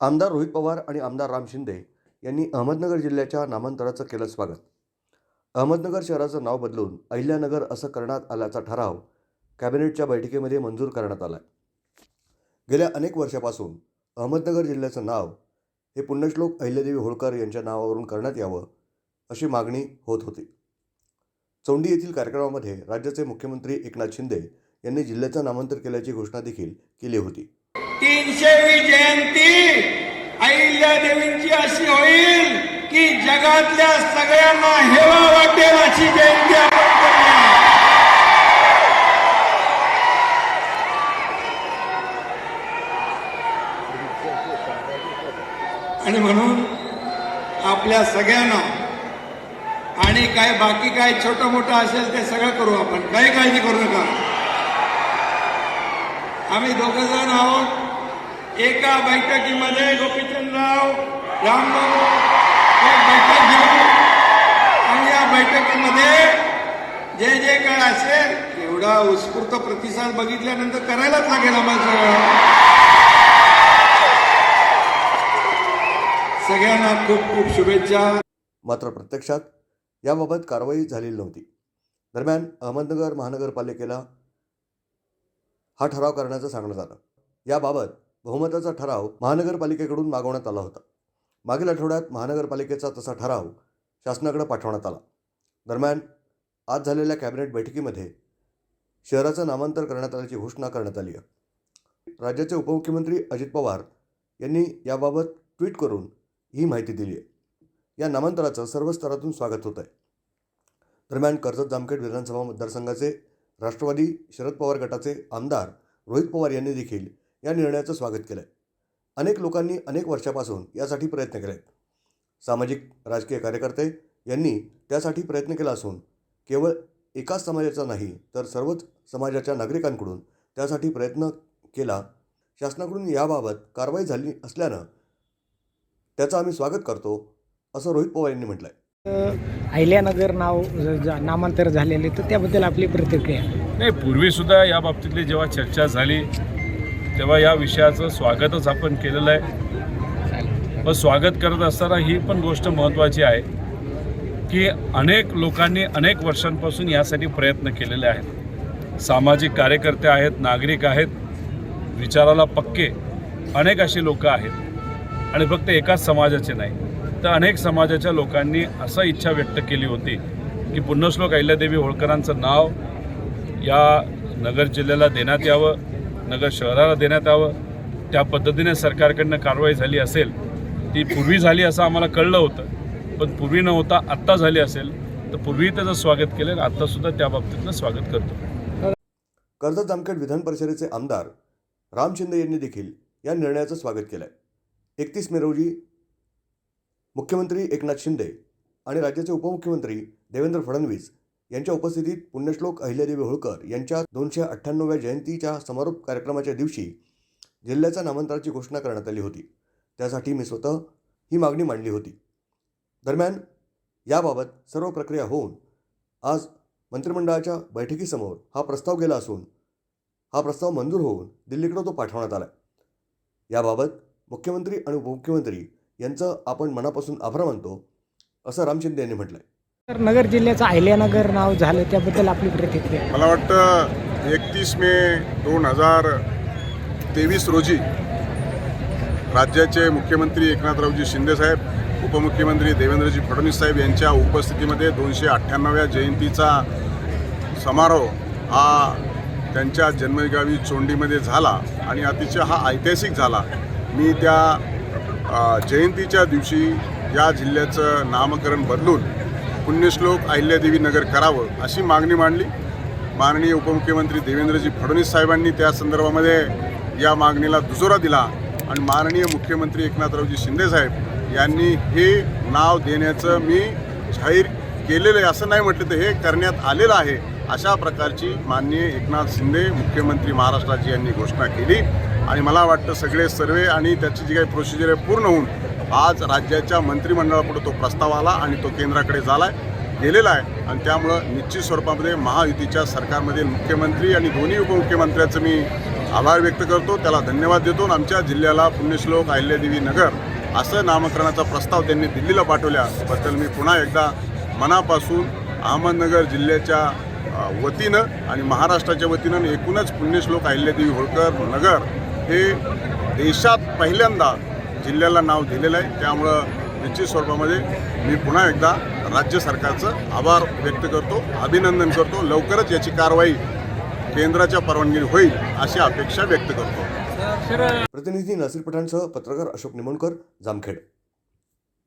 आमदार रोहित पवार आणि आमदार राम शिंदे यांनी अहमदनगर जिल्ह्याच्या नामांतराचं केलं स्वागत. अहमदनगर शहराचं नाव बदलून अहिल्यानगर असं करण्यात आल्याचा ठराव कॅबिनेटच्या बैठकीमध्ये मंजूर करण्यात आला गेल्या अनेक वर्षापासून अहमदनगर जिल्ह्याचं नाव हे पुण्यश्लोक अहिल्यादेवी होळकर यांच्या नावावरून करण्यात यावं अशी मागणी होत होती. चौंडी येथील कार्यक्रमामध्ये राज्याचे मुख्यमंत्री एकनाथ शिंदे यांनी जिल्ह्याचं नामांतर केल्याची घोषणा देखील केली होती. तीनशेवी जयंती अहिल्या देवींची अशी होईल की जगातल्या सगळ्यांना हेवा वाटेल अशी जयंती आपण आणि म्हणून आपल्या सगळ्यांना आणि काय बाकी काय छोटं मोठं असेल ते सगळं करू आपण. काही काळजी करू नका. आम्ही दोघ जण आहोत. एका बैठकीमध्ये गोपीचंदराव रामभाऊ एक बैठक घेऊ आणि या बैठकीमध्ये जे जे काय असेल एवढा उत्स्फूर्त प्रतिसाद बघितल्यानंतर करायलाच लागेल आम्हाला. सगळ्यांना खूप खूप शुभेच्छा. मात्र प्रत्यक्षात याबाबत कारवाई झालेली नव्हती. दरम्यान अहमदनगर महानगरपालिकेला हा ठराव करण्याचं सांगण्यात आलं. याबाबत बहुमताचा ठराव महानगरपालिकेकडून मागवण्यात आला होता. मागील आठवड्यात महानगरपालिकेचा तसा ठराव शासनाकडे पाठवण्यात आला. दरम्यान आज झालेल्या कॅबिनेट बैठकीमध्ये शहराचं नामांतर करण्यात आल्याची घोषणा करण्यात आली आहे. राज्याचे उपमुख्यमंत्री अजित पवार यांनी याबाबत ट्विट करून ही माहिती दिली आहे. या नामांतराचं सर्व स्तरातून स्वागत होत आहे. दरम्यान कर्जत जामखेड विधानसभा मतदारसंघाचे राष्ट्रवादी शरद पवार गटाचे आमदार रोहित पवार यांनी देखील या निर्णयाचं स्वागत केलं आहे अनेक लोकांनी अनेक वर्षापासून यासाठी प्रयत्न केले आहेत सामाजिक राजकीय कार्यकर्ते यांनी त्यासाठी प्रयत्न केला असून केवळ एकाच समाजाचा नाही तर सर्वच समाजाच्या नागरिकांकडून त्यासाठी प्रयत्न केला. शासनाकडून याबाबत कारवाई झाली असल्यानं त्याचं आम्ही स्वागत करतो असं रोहित पवार यांनी म्हटलं आहे अहिल्यानगर नाव नामांतर झालेले तर त्याबद्दल आपली प्रतिक्रिया? नाही पूर्वीसुद्धा या बाबतीतली जेव्हा चर्चा झाली तेव्हा या विषयाचं स्वागतच आपण केलेलं आहे. व स्वागत करत असताना ही पण गोष्ट महत्त्वाची आहे की अनेक लोकांनी अनेक वर्षांपासून यासाठी प्रयत्न केलेले आहेत. सामाजिक कार्यकर्ते आहेत नागरिक आहेत विचाराला पक्के अनेक अशी लोकं आहेत. आणि फक्त एकाच समाजाचे नाही तर अनेक समाजाच्या लोकांनी असं इच्छा व्यक्त केली होती की पुण्यश्लोक अहिल्यादेवी होळकरांचं नाव या नगर जिल्ह्याला देण्यात यावं. नगर शहराला देण्यात यावं त्या पद्धतीने सरकारकडनं कारवाई झाली असेल ती पूर्वी झाली असं आम्हाला कळलं होतं. पण पूर्वी न होता आत्ता झाली असेल तर पूर्वी त्याचं स्वागत केलं आत्तासुद्धा त्या बाबतीतलं स्वागत करतो. कर्जत जामखेड विधान परिषदेचे आमदार राम शिंदे यांनी देखील या निर्णयाचं स्वागत केलं आहे एकतीस मे रोजी मुख्यमंत्री एकनाथ शिंदे आणि राज्याचे उपमुख्यमंत्री देवेंद्र फडणवीस यांच्या उपस्थितीत पुण्यश्लोक अहिल्यादेवी होळकर यांच्या दोनशे अठ्ठ्याण्णव्या जयंतीच्या समारोप कार्यक्रमाच्या दिवशी जिल्ह्याच्या नामांतराची घोषणा करण्यात आली होती. त्यासाठी मी स्वतः ही मागणी मांडली होती. दरम्यान याबाबत सर्व प्रक्रिया होऊन आज मंत्रिमंडळाच्या बैठकीसमोर हा प्रस्ताव गेला असून हा प्रस्ताव मंजूर होऊन दिल्लीकडे तो पाठवण्यात आला याबाबत मुख्यमंत्री आणि उपमुख्यमंत्री यांचं आपण मनापासून आभार मानतो असं राम शिंदे यांनी म्हटलं आहे तर नगर जिल्ह्याचं अहिल्यानगर नाव झालं त्याबद्दल आपली प्रतिक्रिया मला वाटतं एकतीस मे दोन हजार तेवीस रोजी राज्याचे मुख्यमंत्री एकनाथरावजी शिंदेसाहेब उपमुख्यमंत्री देवेंद्रजी फडणवीस साहेब यांच्या उपस्थितीमध्ये दोनशे अठ्ठ्याण्णव्या जयंतीचा समारोह हा त्यांच्या जन्मगावी चोंडीमध्ये झाला आणि अतिशय हा ऐतिहासिक झाला. मी त्या जयंतीच्या दिवशी या जिल्ह्याचं नामकरण बदलून पुण्यश्लोक अहिल्यादेवी नगर करावं अशी मागणी मांडली. माननीय उपमुख्यमंत्री देवेंद्रजी फडणवीस साहेबांनी त्या संदर्भामध्ये या मागणीला दुजोरा दिला आणि माननीय मुख्यमंत्री एकनाथरावजी शिंदेसाहेब यांनी हे नाव देण्याचं मी जाहीर केलेलं आहे असं नाही म्हटलं तर हे करण्यात आलेलं आहे अशा प्रकारची माननीय एकनाथ शिंदे मुख्यमंत्री महाराष्ट्राची यांनी घोषणा केली. आणि मला वाटतं सगळे सर्वे आणि त्याची जी काही प्रोसिजर आहे पूर्ण होऊन आज राज्याच्या मंत्रिमंडळापुढे तो प्रस्ताव आला आणि तो केंद्राकडे झाला आहे गेलेला आहे. आणि त्यामुळं निश्चित स्वरूपामध्ये महायुतीच्या सरकारमधील मुख्यमंत्री आणि दोन्ही उपमुख्यमंत्र्याचं मी आभार व्यक्त करतो. त्याला धन्यवाद देतो. आणि आमच्या जिल्ह्याला पुण्यश्लोक अहिल्यादेवी नगर असं नामकरणाचा प्रस्ताव त्यांनी दिल्लीला पाठवल्याबद्दल मी पुन्हा एकदा मनापासून अहमदनगर जिल्ह्याच्या वतीनं आणि महाराष्ट्राच्या वतीनं एकूणच पुण्यश्लोक अहिल्यादेवी होळकर नगर हे देशात पहिल्यांदा जिल्ह्याला नाव दिलेलं आहे. त्यामुळं निश्चित स्वरूपामध्ये मी पुन्हा एकदा राज्य सरकारचं आभार व्यक्त करतो अभिनंदन करतो. लवकरच याची कारवाई केंद्राच्या परवानगीने होईल अशी अपेक्षा व्यक्त करतो. प्रतिनिधी नसीर पठाणसह पत्रकार अशोक निमोणकर जामखेड.